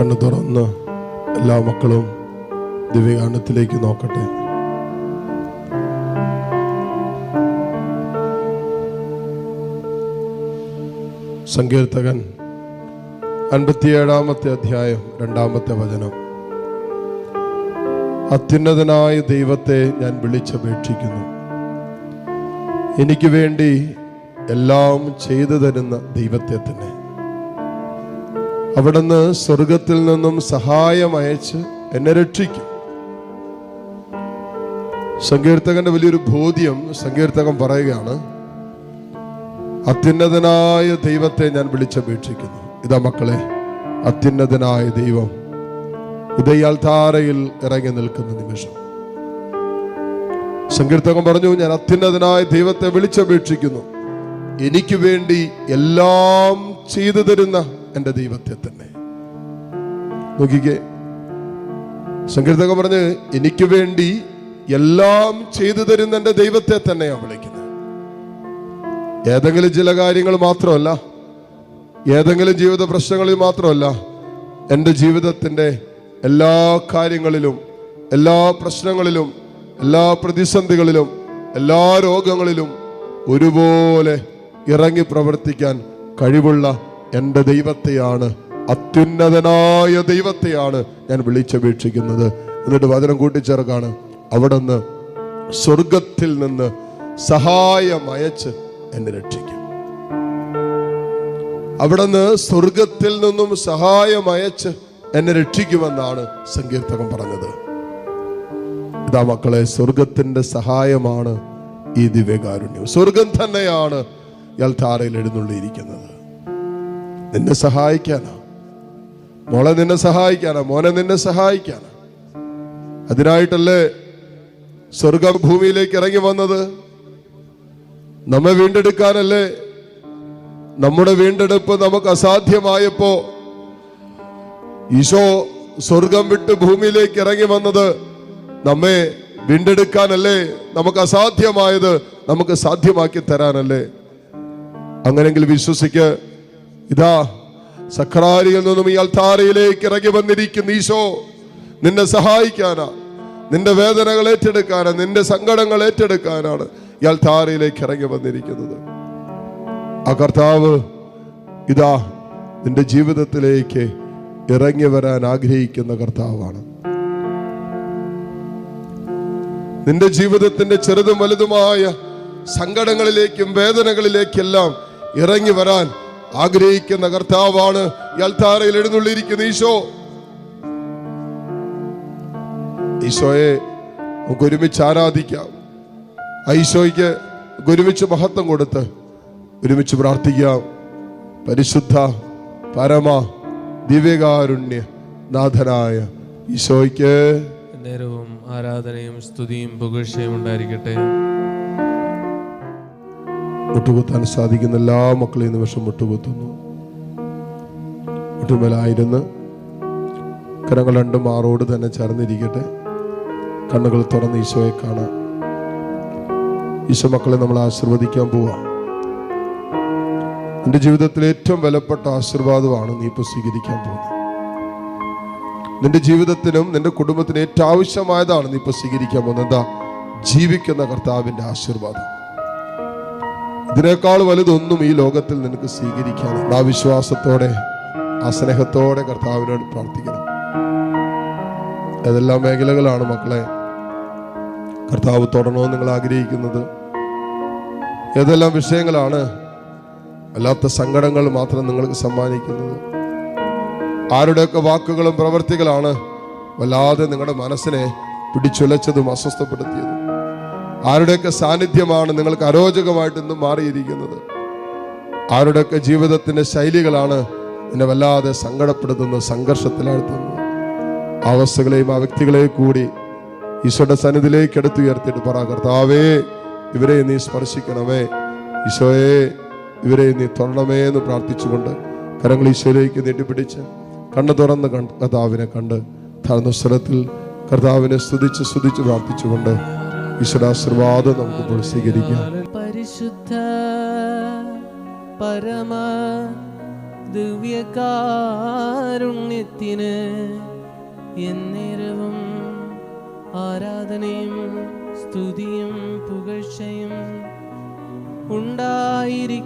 കണ്ണു തുറന്ന് എല്ലാ മക്കളും ദിവ്യകാരണത്തിലേക്ക് നോക്കട്ടെ. സങ്കീർത്തകൻ അൻപത്തിയേഴാമത്തെ അധ്യായം രണ്ടാമത്തെ വചനം. അത്യുന്നതനായ ദൈവത്തെ ഞാൻ വിളിച്ചപേക്ഷിക്കുന്നു. എനിക്ക് വേണ്ടി എല്ലാം ചെയ്തു തരുന്ന ദൈവത്തെ തന്നെ. അവിടുന്ന് സ്വർഗത്തിൽ നിന്നും സഹായം അയച്ച് എന്നെ രക്ഷിക്കും. സങ്കീർത്തകന്റെ വലിയൊരു ബോധ്യം സങ്കീർത്തകൻ പറയുകയാണ് അത്യുന്നതനായ ദൈവത്തെ ഞാൻ വിളിച്ചപേക്ഷിക്കുന്നു. ഇതാ മക്കളെ അത്യുന്നതനായ ദൈവം ഇത് താരയിൽ ഇറങ്ങി നിൽക്കുന്ന നിമിഷം. സങ്കീർത്തകൻ പറഞ്ഞു ഞാൻ അത്യുന്നതനായ ദൈവത്തെ വിളിച്ചപേക്ഷിക്കുന്നു. എനിക്ക് വേണ്ടി എല്ലാം ചെയ്തു തരുന്ന എന്റെ ദൈവത്തെ തന്നെ. നോക്കിക്കേ സങ്കീർത്തക പറഞ്ഞ് എനിക്ക് വേണ്ടി എല്ലാം ചെയ്തു തരുന്ന എന്റെ ദൈവത്തെ തന്നെയാണ് വിളിക്കുന്നത്. ഏതെങ്കിലും ചില കാര്യങ്ങൾ മാത്രമല്ല ഏതെങ്കിലും ജീവിത പ്രശ്നങ്ങളിൽ മാത്രമല്ല എന്റെ ജീവിതത്തിന്റെ എല്ലാ കാര്യങ്ങളിലും എല്ലാ പ്രശ്നങ്ങളിലും എല്ലാ പ്രതിസന്ധികളിലും എല്ലാ രോഗങ്ങളിലും ഒരുപോലെ ഇറങ്ങി പ്രവർത്തിക്കാൻ കഴിവുള്ള എന്റെ ദൈവത്തെയാണ് അത്യുന്നതനായ ദൈവത്തെയാണ് ഞാൻ വിളിച്ചപേക്ഷിക്കുന്നത്. എന്നിട്ട് വചനം കൂട്ടിച്ചേർക്കാണ് അവിടെ നിന്ന് സ്വർഗത്തിൽ നിന്ന് സഹായം അയച്ച് എന്നെ രക്ഷിക്കും. അവിടെ നിന്ന് സ്വർഗത്തിൽ നിന്നും സഹായം അയച്ച് എന്നെ രക്ഷിക്കുമെന്നാണ് സങ്കീർത്തകൻ പറഞ്ഞത്. ഇതാ മക്കളെ സ്വർഗത്തിന്റെ സഹായമാണ് ഈ ദിവ്യകാരുണ്യം. സ്വർഗം തന്നെയാണ് ഇയാൾ താരയിൽ എഴുന്നള്ളിയിരിക്കുന്നത്. നിന്നെ സഹായിക്കാനാ. മോളെ നിന്നെ സഹായിക്കാനാ. മോനെ നിന്നെ സഹായിക്കാനാ. അതിനായിട്ടല്ലേ സ്വർഗം ഭൂമിയിലേക്ക് ഇറങ്ങി വന്നത്? നമ്മെ വീണ്ടെടുക്കാനല്ലേ? നമ്മുടെ വീണ്ടെടുപ്പ് നമുക്ക് അസാധ്യമായപ്പോ ഈശോ സ്വർഗം വിട്ട് ഭൂമിയിലേക്ക് ഇറങ്ങി വന്നത് നമ്മെ വീണ്ടെടുക്കാനല്ലേ? നമുക്ക് അസാധ്യമായത് നമുക്ക് സാധ്യമാക്കി തരാനല്ലേ? അങ്ങനെങ്കിൽ വിശ്വസിക്ക്. ഇതാ സക്രാരിയിൽ നിന്നും ഈ അൽത്താരയിലേക്ക് ഇറങ്ങി വന്നിരിക്കുന്ന ഈശോ. നിന്നെ സഹായിക്കാനാ. നിന്റെ വേദനകൾ ഏറ്റെടുക്കാനാ. നിന്റെ സങ്കടങ്ങൾ ഏറ്റെടുക്കാനാണ് ഈ അൽത്താരയിലേക്ക് ഇറങ്ങി വന്നിരിക്കുന്നത്. ആ കർത്താവ് ഇതാ നിന്റെ ജീവിതത്തിലേക്ക് ഇറങ്ങി വരാൻ ആഗ്രഹിക്കുന്ന കർത്താവാണ്. നിന്റെ ജീവിതത്തിന്റെ ചെറുതും വലുതുമായ സങ്കടങ്ങളിലേക്കും വേദനകളിലേക്കെല്ലാം ഇറങ്ങി വരാൻ ആഗ്രഹിക്കുന്ന കർത്താവാണ് യൽത്താറയിൽ എഴുന്നള്ളിയിരിക്കുന്ന ഈശോ. ഈശോയെ നമുക്ക് ഒരുമിച്ച് ആരാധിക്കാം. ഐശോയ്ക്ക് ഒരുമിച്ച് മഹത്വം കൊടുത്ത് ഒരുമിച്ച് പ്രാർത്ഥിക്കാം. പരിശുദ്ധ പരമ ദിവ്യകാരുണ്യ നാഥനായ ഈശോയ്ക്ക്. നേരവും ആരാധനയും സ്തുതിയും പുകഴ്ചയും ഉണ്ടായിരിക്കട്ടെ. മുട്ടുകുത്താൻ സാധിക്കുന്ന എല്ലാ മക്കളെയും നിമിഷം മുട്ടുകുത്തുന്നു മുട്ടുമേലായിരുന്ന് കരങ്ങൾ രണ്ടും ആറോട് തന്നെ ചേർന്നിരിക്കട്ടെ. കണ്ണുകൾ തുറന്ന് ഈശോയെ കാണാം. ഈശോ മക്കളെ നമ്മൾ ആശീർവദിക്കാൻ പോവാം. എന്റെ ജീവിതത്തിൽ ഏറ്റവും വിലപ്പെട്ട ആശീർവാദമാണ് നീ ഇപ്പോൾ സ്വീകരിക്കാൻ പോകുന്നത്. നിന്റെ ജീവിതത്തിനും നിന്റെ കുടുംബത്തിനും ഏറ്റവും ആവശ്യമായതാണ് നീ ഇപ്പോൾ സ്വീകരിക്കാൻ പോകുന്നത്. എന്താ? ജീവിക്കുന്ന കർത്താവിന്റെ ആശീർവാദം. ഇതിനേക്കാൾ വലുതൊന്നും ഈ ലോകത്തിൽ നിനക്ക് സ്വീകരിക്കാൻ ആ വിശ്വാസത്തോടെ ആ സ്നേഹത്തോടെ കർത്താവിനോട് പ്രാർത്ഥിക്കണം. ഏതെല്ലാം മേഖലകളാണ് മക്കളെ കർത്താവ് തുടരണമെന്ന് നിങ്ങൾ ആഗ്രഹിക്കുന്നത്? ഏതെല്ലാം വിഷയങ്ങളാണ് അല്ലാത്ത സങ്കടങ്ങൾ മാത്രം നിങ്ങൾക്ക് സമ്മാനിക്കുന്നത്? ആരുടെയൊക്കെ വാക്കുകളും പ്രവൃത്തികളാണ് വല്ലാതെ നിങ്ങളുടെ മനസ്സിനെ പിടിച്ചുലച്ചതും അസ്വസ്ഥപ്പെടുത്തിയതും? ആരുടെയൊക്കെ സാന്നിധ്യമാണ് നിങ്ങൾക്ക് അരോചകമായിട്ട് ഇന്നും മാറിയിരിക്കുന്നത്? ആരുടെയൊക്കെ ജീവിതത്തിന്റെ ശൈലികളാണ് എന്നെ വല്ലാതെ സങ്കടപ്പെടുത്തുന്നത് സംഘർഷത്തിലാഴ്ത്തുന്നത്? ആ ആ വ്യക്തികളെയും കൂടി ഈശോയുടെ സന്നിധിയിലേക്ക് എടുത്തുയർത്തിയിട്ട് പറ കർത്താവേ ഇവരെ നീ സ്പർശിക്കണമേ. ഈശോയെ ഇവരെ നീ തൊടണമേ എന്ന് പ്രാർത്ഥിച്ചുകൊണ്ട് കരങ്ങൾ ഈശോയിലേക്ക് നീട്ടിപ്പിടിച്ച് കണ്ണു തുറന്ന് കർത്താവിനെ കണ്ട് താഴ്ന്ന സ്വരത്തിൽ കർത്താവിനെ സ്തുതിച്ച് സ്തുതിച്ച് പ്രാർത്ഥിച്ചുകൊണ്ട് ഈശ്വരാശീർവാദം നമുക്കിപ്പോൾ സ്വീകരിക്കാം. പരിശുദ്ധ പരമ ദിവ്യകാരുണ്യത്തിന് എന്നേരവും ആരാധനയും സ്തുതിയും പുകഴ്ചയും ഉണ്ടായിരിക്കട്ടെ.